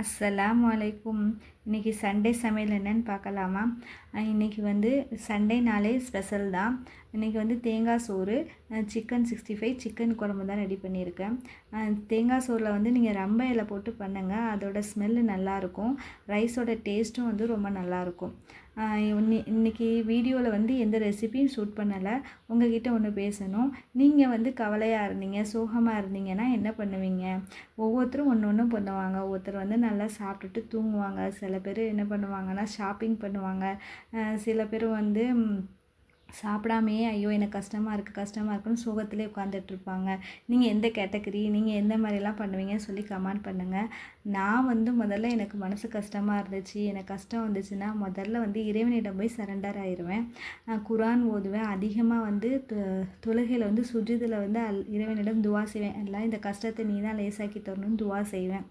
আসসালামু আলাইকুম। இன்றைக்கி சண்டே சமையல் என்னன்னு பார்க்கலாமா? இன்றைக்கி வந்து சண்டேனாலே ஸ்பெஷல் தான். இன்றைக்கி வந்து தேங்காய் சோறு சிக்கன் சிக்ஸ்டி ஃபைவ் சிக்கன் குழம்பு தான் ரெடி பண்ணியிருக்கேன். தேங்காய் சோறில் வந்து நீங்கள் ரம்ப இலை போட்டு பண்ணுங்கள் அதோட ஸ்மெல்லு நல்லாயிருக்கும் ரைஸோட டேஸ்ட்டும் வந்து ரொம்ப நல்லாயிருக்கும் இன்னைக்கு வீடியோவில் வந்து எந்த ரெசிபியும் ஷூட் பண்ணலை. உங்ககிட்ட ஒன்று பேசணும். நீங்கள் வந்து கவலையாக இருந்தீங்க சோகமாக இருந்தீங்கன்னா என்ன பண்ணுவீங்க? ஒவ்வொருத்தரும் ஒன்று ஒன்று பண்ணுவாங்க. ஒருத்தர் வந்து நல்லா சாப்பிட்டுட்டு தூங்குவாங்க. சில பேர் என்ன பண்ணுவாங்கன்னா ஷாப்பிங் பண்ணுவாங்க. சில பேர் வந்து சாப்பிடாமையே ஐயோ எனக்கு கஷ்டமாக இருக்குது கஷ்டமாக இருக்குன்னு சுகத்திலே உட்காந்துட்ருப்பாங்க நீங்கள் எந்த கேட்டகரி நீங்கள் எந்த மாதிரிலாம் பண்ணுவீங்கன்னு சொல்லி கமெண்ட் பண்ணுங்கள் நான் வந்து முதல்ல எனக்கு மனசு கஷ்டமாக இருந்துச்சு. எனக்கு கஷ்டம் வந்துச்சுன்னா முதல்ல வந்து இறைவனிடம் போய் சரண்டர் ஆயிடுவேன் நான் குரான் ஓதுவேன். அதிகமாக வந்து தொ- தொழுகையில் வந்து சுஜிதில் வந்து அல் இறைவனிடம் துவா செய்வேன். எல்லாம் இந்த கஷ்டத்தை நீ தான் லேசாக்கி தரணும்னு துவா செய்வேன்.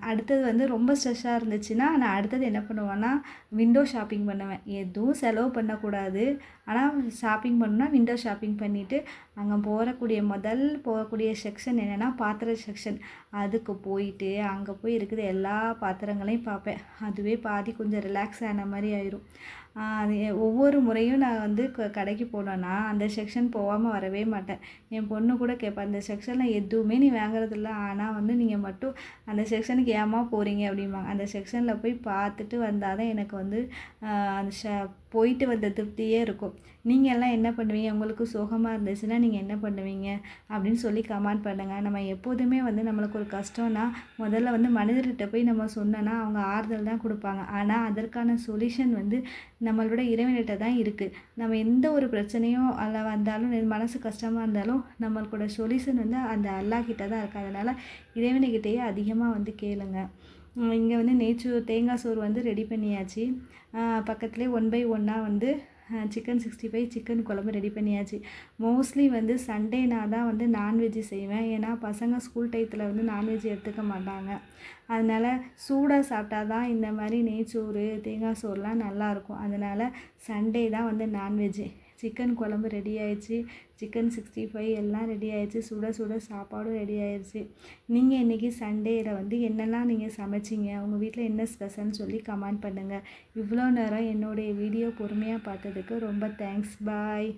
அடுத்தது வந்து ரொம்ப ஸ்ட்ரெஸ்ஸாக இருந்துச்சுன்னா நான் அடுத்தது என்ன பண்ணுவேன்னா விண்டோ ஷாப்பிங் பண்ணுவேன். எதுவும் செலவு பண்ணக்கூடாது. ஆனால் ஷாப்பிங் பண்ணால் விண்டோ ஷாப்பிங் பண்ணிவிட்டு அங்கே போகக்கூடிய முதல் போகக்கூடிய செக்ஷன் என்னென்னா பாத்திர செக்ஷன் அதுக்கு போயிட்டு அங்கே போய் இருக்கிற எல்லா பாத்திரங்களையும் பார்ப்பேன். அதுவே பாதி கொஞ்சம் ரிலாக்ஸ் ஆன மாதிரி ஆயிரும். அது ஒவ்வொரு முறையும் நான் வந்து க- கடைக்கு போனேன்னா அந்த செக்ஷன் போகாமல் வரவே மாட்டேன். என் பொண்ணு கூட கேட்பேன் அந்த செக்ஷனில் எதுவுமே நீ வாங்குறதில்ல. ஆனால் வந்து நீங்கள் மட்டும் அந்த செக்ஷனுக்கு ஏமா போகிறீங்க அப்படிம்பாங்க. அந்த செக்ஷனில் போய் பார்த்துட்டு வந்தால் தான் எனக்கு வந்து அந்த ஷ போயிட்டு வந்த திருப்தியே இருக்கும். நீங்கள் எல்லாம் என்ன பண்ணுவீங்க? உங்களுக்கு சோகமாக இருந்துச்சுன்னா நீங்கள் என்ன பண்ணுவீங்க? அப்படின்னு சொல்லி கமெண்ட் பண்ணுங்கள் நம்ம எப்போதுமே வந்து நம்மளுக்கு ஒரு கஷ்டம்னா முதல்ல வந்து மனிதர்கிட்ட போய் நம்ம சொன்னோன்னா அவங்க ஆறுதல் தான் கொடுப்பாங்க. ஆனால் அதற்கான சொல்யூஷன் வந்து நம்மளோட இறைவன்கிட்ட தான் இருக்குது நம்ம எந்த ஒரு பிரச்சனையும் அதில் வந்தாலும் மனசு கஷ்டமாக இருந்தாலும் நம்மளோட சொல்யூஷன் வந்து அந்த அல்லாஹ் கிட்ட தான் இருக்குது அதனால் இறைவனுக்கிட்டேயே அதிகமாக வந்து கேளுங்க. இங்கே வந்து நேச்சு தேங்காய் சோறு வந்து ரெடி பண்ணியாச்சு. பக்கத்துலேயே ஒன் பை ஒன்னாக வந்து சிக்கன் சிக்ஸ்டி ஃபைவ் சிக்கன் குழம்பு ரெடி பண்ணியாச்சு. மோஸ்ட்லி வந்து சண்டேனா தான் வந்து நான்வெஜ்ஜு செய்வேன். ஏன்னா பசங்க ஸ்கூல் டயத்தில் வந்து நான்வெஜ் எடுத்துக்க மாட்டாங்க. அதனால் சூடாக சாப்பிட்டா தான் இந்த மாதிரி நெய்ச்சோறு தேங்காய் சோறுலாம் நல்லாயிருக்கும் அதனால் சண்டே தான் வந்து நான்வெஜ்ஜு சிக்கன் குழம்பு ரெடி ஆயிடுச்சு. சிக்கன் சிக்ஸ்டி ஃபைவ் எல்லாம் ரெடி ஆயிடுச்சு. சுட சுட சாப்பாடும் ரெடி ஆயிடுச்சு. நீங்கள் இன்றைக்கி சண்டேயில் வந்து என்னெல்லாம் நீங்கள் சமைச்சிங்க? உங்கள் வீட்டில் என்ன ஸ்பெஷல்னு சொல்லி கமெண்ட் பண்ணுங்கள் இவ்வளோ நேரம் என்னுடைய வீடியோ பொறுமையாக பார்த்ததுக்கு ரொம்ப தேங்க்ஸ் பாய்